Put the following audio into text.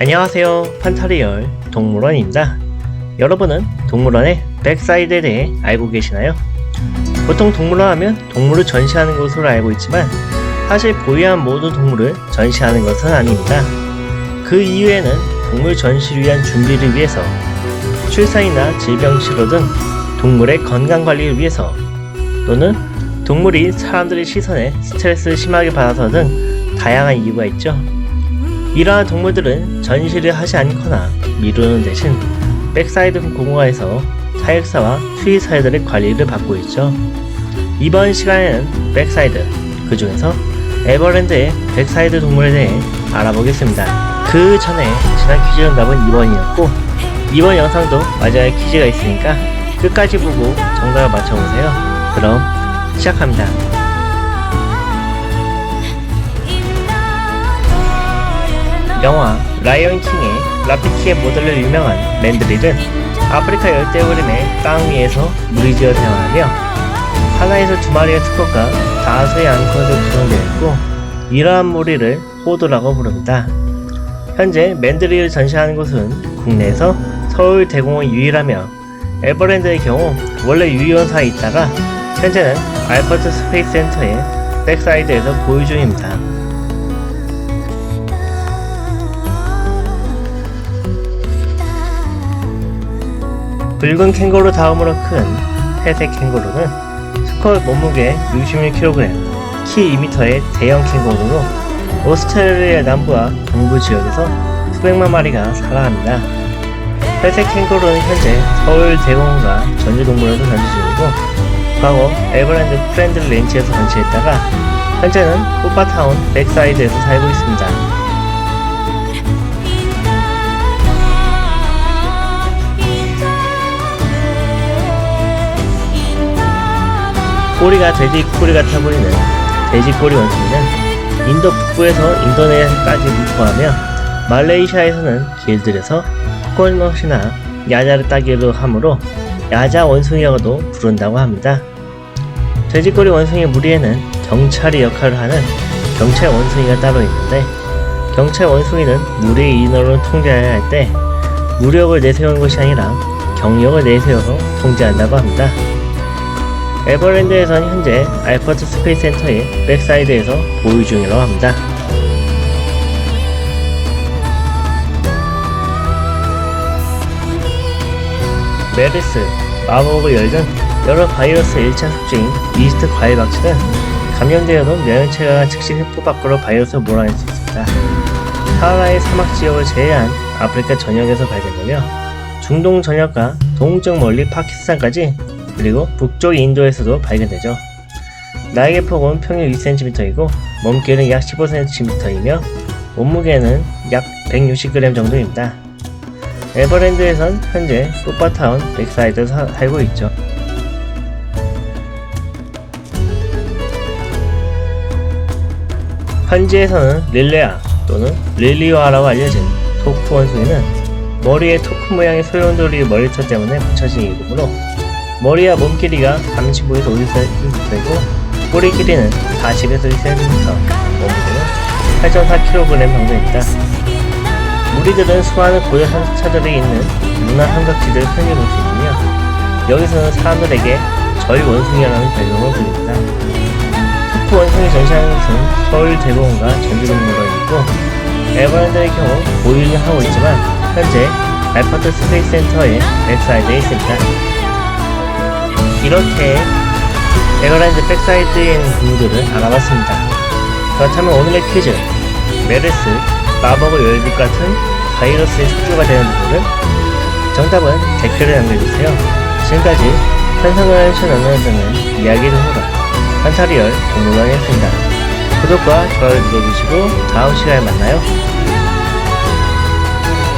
안녕하세요. 판타리얼 동물원입니다. 여러분은 동물원의 백사이드에 대해 알고 계시나요? 보통 동물원 하면 동물을 전시하는 것으로 알고 있지만 사실 보유한 모든 동물을 전시하는 것은 아닙니다. 그 이유에는 동물 전시를 위한 준비를 위해서 출산이나 질병 치료 등 동물의 건강 관리를 위해서 또는 동물이 사람들의 시선에 스트레스를 심하게 받아서 등 다양한 이유가 있죠. 이러한 동물들은 전시를 하지 않거나 미루는 대신 백사이드 공원에서 사육사와 수의사들의 관리를 받고 있죠. 이번 시간에는 백사이드, 그 중에서 에버랜드의 백사이드 동물에 대해 알아보겠습니다. 그 전에 지난 퀴즈 정답은 2번이었고 이번 영상도 마지막에 퀴즈가 있으니까 끝까지 보고 정답을 맞춰보세요. 그럼 시작합니다. 영화 라이언 킹의 라피키의 모델로 유명한 맨드릴은 아프리카 열대우림의 땅 위에서 무리지어 태어나며 하나에서 두 마리의 수컷과 다수의 암컷으로 구성되어 있고 이러한 무리를 호두라고 부릅니다. 현재 맨드릴을 전시하는 곳은 국내에서 서울 대공원 유일하며 에버랜드의 경우 원래 유이원사에 있다가 현재는 알버트 스페이스 센터의 백사이드에서 보유 중입니다. 붉은 캥거루 다음으로 큰 회색 캥거루는 수컷 몸무게 61kg, 키 2m의 대형 캥거루로 오스트레일리아 남부와 동부 지역에서 수백만 마리가 살아갑니다. 회색 캥거루는 현재 서울 대공원과 전주동물원에서 전시 중이고 과거 에버랜드 프렌드 렌치에서 전시했다가 현재는 호파타운 백사이드에서 살고 있습니다. 꼬리가 돼지 꼬리 같아 보이는 돼지 꼬리 원숭이는 인도 북부에서 인도네시아까지 분포하며 말레이시아에서는 길들여서 코코넛이나 야자를 따기로 하므로 야자 원숭이라고도 부른다고 합니다. 돼지꼬리 원숭이 무리에는 경찰이 역할을 하는 경찰 원숭이가 따로 있는데 경찰 원숭이는 무리의 인원을 통제해야 할 때 무력을 내세우는 것이 아니라 경력을 내세워서 통제한다고 합니다. 에버랜드에선 현재 알버트 스페이스 센터의 백사이드에서 보유 중이라고 합니다. 메르스, 마법을 열든 여러 바이러스 1차 숙주인 이스트 과일 박쥐는 감염되어도 면역체계가 즉시 흡포 밖으로 바이러스를 몰아낼 수 있습니다. 사하라의 사막 지역을 제외한 아프리카 전역에서 발견되며 중동 전역과 동쪽 멀리 파키스탄까지 그리고 북쪽 인도에서도 발견되죠. 날개 폭은 평균 2cm이고 몸길은 약 15cm이며 몸무게는 약 160g 정도입니다. 에버랜드에선 현재 풋바타운 백사이드 사, 살고 있죠. 현지에서는 릴레아 또는 릴리오아라고 알려진 토크 원숭이는 머리에 토크 모양의 소용돌이 머리털 때문에 붙여진 이름으로 머리와 몸 길이가 35에서 50cm이고 꼬리 길이는 40에서 2cm, 몸무게는 8.4kg 정도입니다. 무리들은 수많은 고유 산차들이 있는 문화 삼각지들을 흔히 볼 수 있으며 여기서는 사람들에게 저희 원숭이라는 별명을 부릅니다. 토크 원숭이 전시하는 곳은 서울 대공원과 전주동물원이고 에버랜드의 경우 보유를 하고 있지만 현재 알파트 스페이스 센터의 백사이드에 있습니다. 이렇게 에버랜드 백사이드에 있는 동물들을 알아봤습니다. 그렇다면 오늘의 퀴즈 메르스, 마법의 열빛 같은 바이러스의 숙주가 되는 동물은? 정답은 댓글에 남겨주세요. 지금까지 환상을 실현하는 이야기 동물원 판타리얼 동물원이었습니다. 구독과 좋아요 눌러주시고 다음 시간에 만나요.